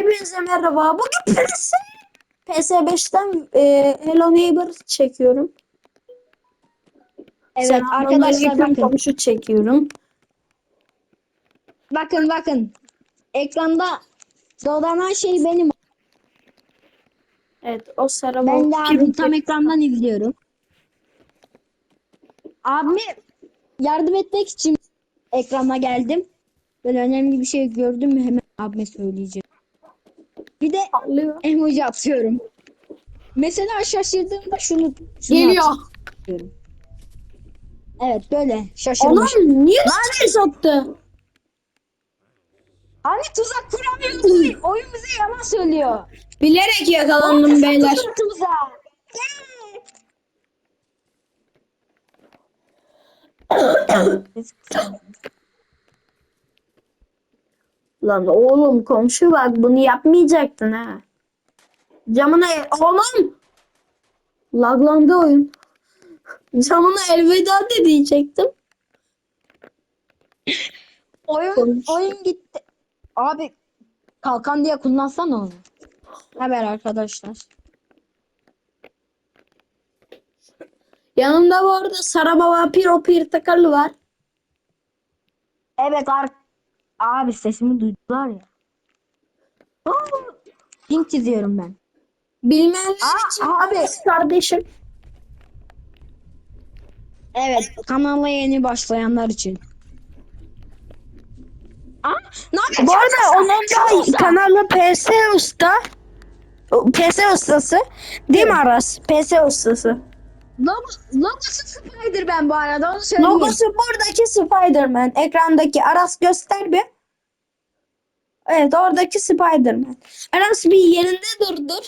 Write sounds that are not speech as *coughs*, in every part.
Hepinize merhaba. Bugün PS, PS5'ten e, Hello Neighbor çekiyorum. Evet Selamünaleyküm, arkadaşlar bakın. komşu çekiyorum. Bakın bakın. Ekranda dolanan şey benim. Evet o sarı Ben de bu- abi tam ekrandan izliyorum. Abime yardım etmek için ekrana geldim. Böyle önemli bir şey gördüm mü hemen abime söyleyeceğim. Patlıyor. emoji atıyorum. Mesela şaşırdığımda şunu, şunu Geliyor. atıyorum. Evet böyle şaşırmış. Oğlum niye ses attı? Hani tuzak kuramıyoruz. Oyun bize yalan söylüyor. Bilerek yakalandım beyler. Sırtımıza. *coughs* Lan oğlum komşu bak bunu yapmayacaktın ha. Camına oğlum. Laglandı oyun. Camına elveda de diyecektim. Oyun, Konuş. oyun gitti. Abi kalkan diye kullansana onu. Haber arkadaşlar. Yanımda bu arada Saraba Vampir o Pirtakalı var. Evet ar abi sesimi duydular ya. Aa, Pink çiziyorum ben. Bilmeyenler Aa, için abi. kardeşim. Evet kanala yeni başlayanlar için. Aa, ne yapıyorsun? Bu arada onun da kanalı PS Usta. PS Ustası. Değil mi Aras? PS Ustası. Logo- Logosu Spider ben bu arada onu söyleyeyim. Logosu buradaki Spider-Man. Ekrandaki Aras göster bir. Evet oradaki Spider-Man. Aras bir yerinde durdur.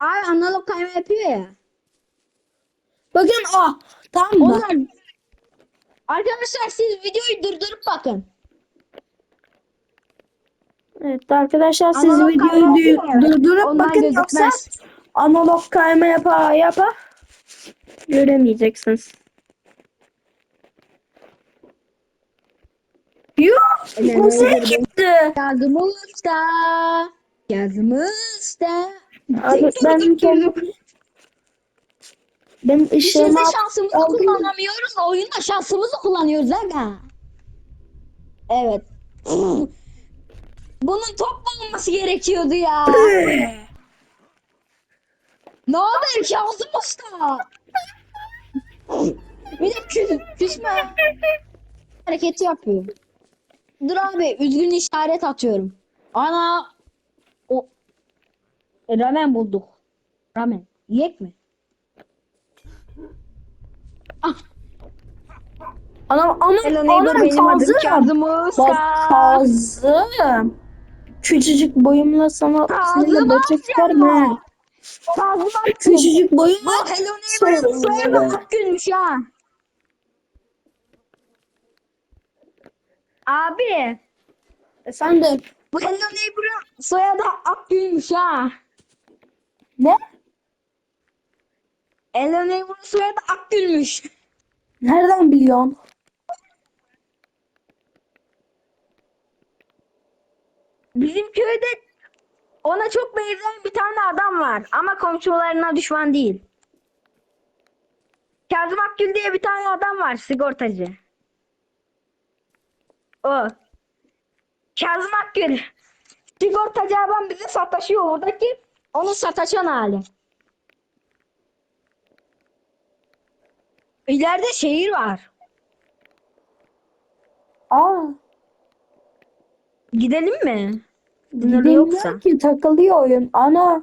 Abi analog kayma yapıyor ya. Bakın o. Tamam mı? Onlar Arkadaşlar siz videoyu durdurup bakın. Evet arkadaşlar siz Analog videoyu durdurup Onlar bakın yoksa gözükmez. Analog kayma yapa yapa göremeyeceksiniz. Yuh! Evet, Konsere gitti. Kazım Usta. Kazım Usta. Abi ben kendim şimdi al- şansımızı aldım. kullanamıyoruz. Oyunda şansımızı kullanıyoruz aga. Evet. *sniffs* Bunun top olması gerekiyordu ya. *sniffs* ne haber Kazım Usta? Bir de küs, küsme hareketi yapıyor. Dur abi üzgün işaret atıyorum. Ana o e, ramen bulduk. Ramen. Yiyek mi? Ah, Anam anam anam Kazım. Kazım Usta. Kazım. Küçücük boyumla sana Kazım seninle başa amca. Küçücük boyumla Bu Hello Neighbor'ın Söyle. soyadı Akgül'müş ha. Abi efendim bu Hello Neighbor'ın soyadı Akgül'müş ha. ne? Hello Neighbor'ın soyadı Akgül'müş. Nereden biliyorsun? Bizim köyde ona çok benzeyen bir tane adam var ama komşularına düşman değil. Kazım Akgül diye bir tane adam var sigortacı. O. Kazım Akgül. Sigortacı adam bize sataşıyor buradaki. Onun sataşan hali. İleride şehir var. Aa, Gidelim mi? Bilmiyorum yoksa. ki takılıyor oyun. Ana.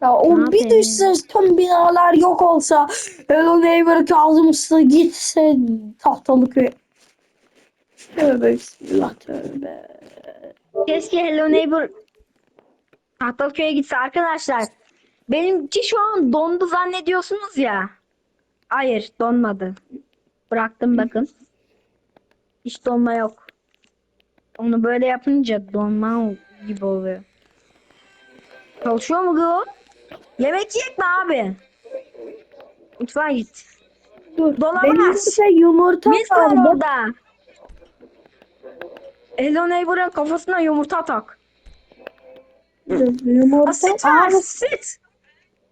Ya o Ne bir düşse tüm binalar yok olsa Hello Neighbor Kazım Usta gitse tahtalı köy. Tövbe bismillah tövbe. Keşke Hello Neighbor Tahtalıköy'e gitse arkadaşlar. Benimki şu an dondu zannediyorsunuz ya. Hayır donmadı. Bıraktım bakın. Hiç donma yok. Onu böyle yapınca donma gibi oluyor. Çalışıyor mu bu? Yemek yiyek mi abi? Mutfağa git. Dur. Benim bir yumurta Mis var orada. Hello Neighbor'ın kafasına yumurta tak. Yumurta. Asit var. bak, Sit.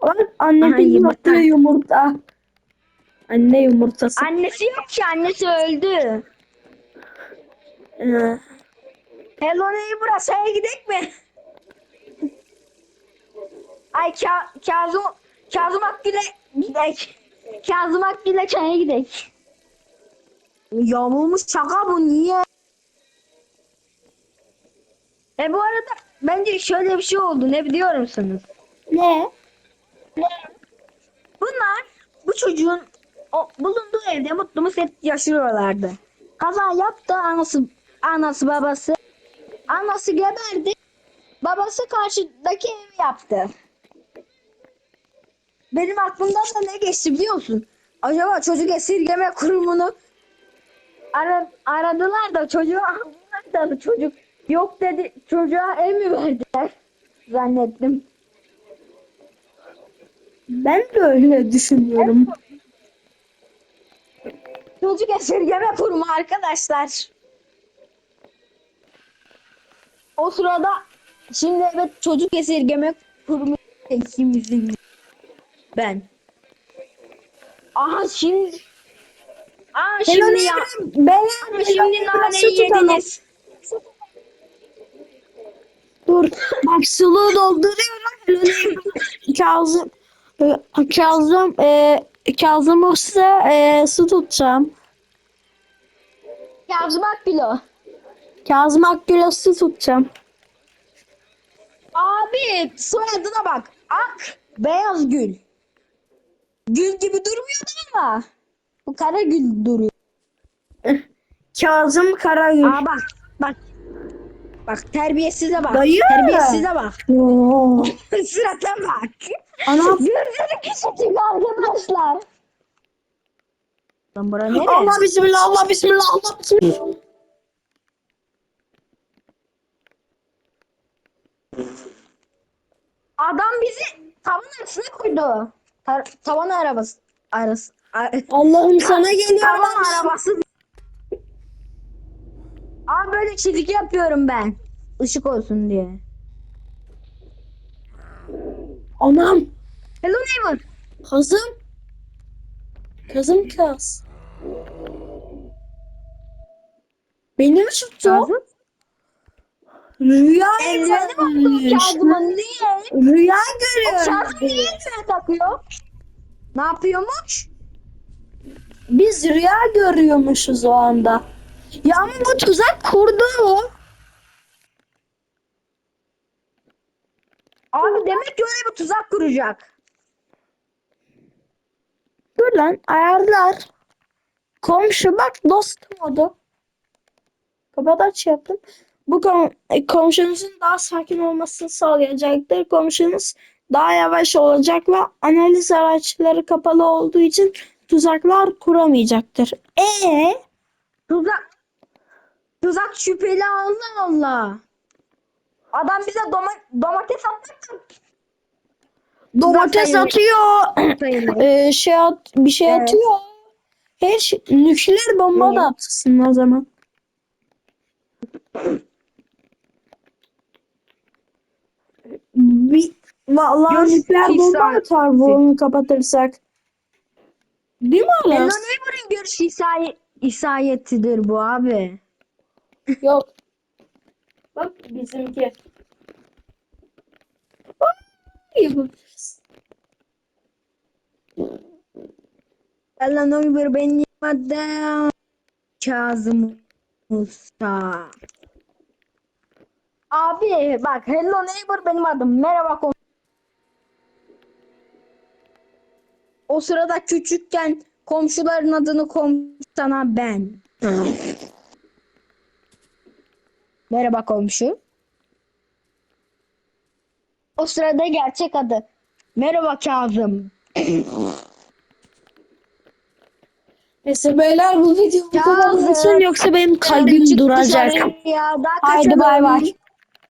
bak anne yumurta. yumurta. Anne yumurtası. Annesi yok ki annesi öldü. Ee, Hello Neighbor'a şeye gidek mi? Ay Ka Kazım Kazım Akgül'e gidek. Kazım Akgül'e çaya gidek. Yamulmuş şaka bu niye? E bu arada bence şöyle bir şey oldu ne biliyor musunuz? ne? Bunlar bu çocuğun o, bulunduğu evde mutlu mesut yaşıyorlardı. Kaza yaptı anası anası babası. Anası geberdi. Babası karşıdaki evi yaptı. Benim aklımdan da ne geçti biliyor musun? Acaba çocuk esirgeme kurumunu ara, aradılar da çocuğu aldılar da çocuk yok dedi çocuğa ev mi verdiler zannettim. Ben de öyle düşünüyorum. Çocuk esirgeme kurumu arkadaşlar. O sırada şimdi evet çocuk esirgeme kurumu ikimizin ben. Aha şimdi Aa şimdi ya Ben şimdi naneyi yediniz. Dur. Bak suluğu dolduruyorum. Kazım. Kazım. E, Kazım olsa e, su tutacağım. Yazmak bilo. Kazım Akgül'e su tutacağım. Abi soyadına bak. Ak beyaz gül. Gül gibi durmuyordu ama. Bu kara gül duruyor. Kazım Karagül. Aa bak bak. Bak terbiyesize bak. Dayı. Terbiyesize bak. *laughs* Oo. *laughs* Surata bak. Ana Gözleri küçücük arkadaşlar. Lan bura nereye? Allah bismillah Allah bismillah Allah bismillah. Adam bizi tavan arasına koydu. Ta tavan arabası. Arası. Allah'ım sana geliyorum. tavan arabası. Aa böyle çizik yapıyorum ben. Işık olsun diye. Anam. Hello neighbor. Kızım. Kızım kız. Beni mi tuttu? Kazım. Rüya görmüş. Niye? Rüya O görüyorum. Kazım niye elime takıyor? Ne yapıyormuş? Biz rüya görüyormuşuz o anda. Ya ama bu tuzak kurdu. Abi demek ki öyle bir tuzak kuracak. Dur lan ayarlar. Komşu bak dostum oldu. Kapat aç yaptım. Bu kom e, komşunuzun daha sakin olmasını sağlayacaktır. Komşunuz daha yavaş olacak ve analiz araçları kapalı olduğu için tuzaklar kuramayacaktır. E Tuzak. Tuzak şüpheli Allah Allah. Adam bize doma- domates attı. domates atıyor. Ee, şey at, bir şey Evet. atıyor. Her şey, nükleer bomba da Ne? atsın o zaman. Bir, vallahi nükleer bomba ifsane. atar bu onu kapatırsak. Değil mi Hello Aras? Neighbor'ın görüş isayet, isayetidir bu abi. Yok. Bak bizimki. Yapabiliriz. Hello Neighbor benim adım Kazım Usta. Abi bak Hello Neighbor benim adım. Merhaba kom- O sırada küçükken komşuların adını komşana ben. Merhaba komşu. O sırada gerçek adı. Merhaba Kazım. Neyse beyler bu video bu kadar olsun yoksa benim kalbim Çık duracak. Ya, Haydi bay bay.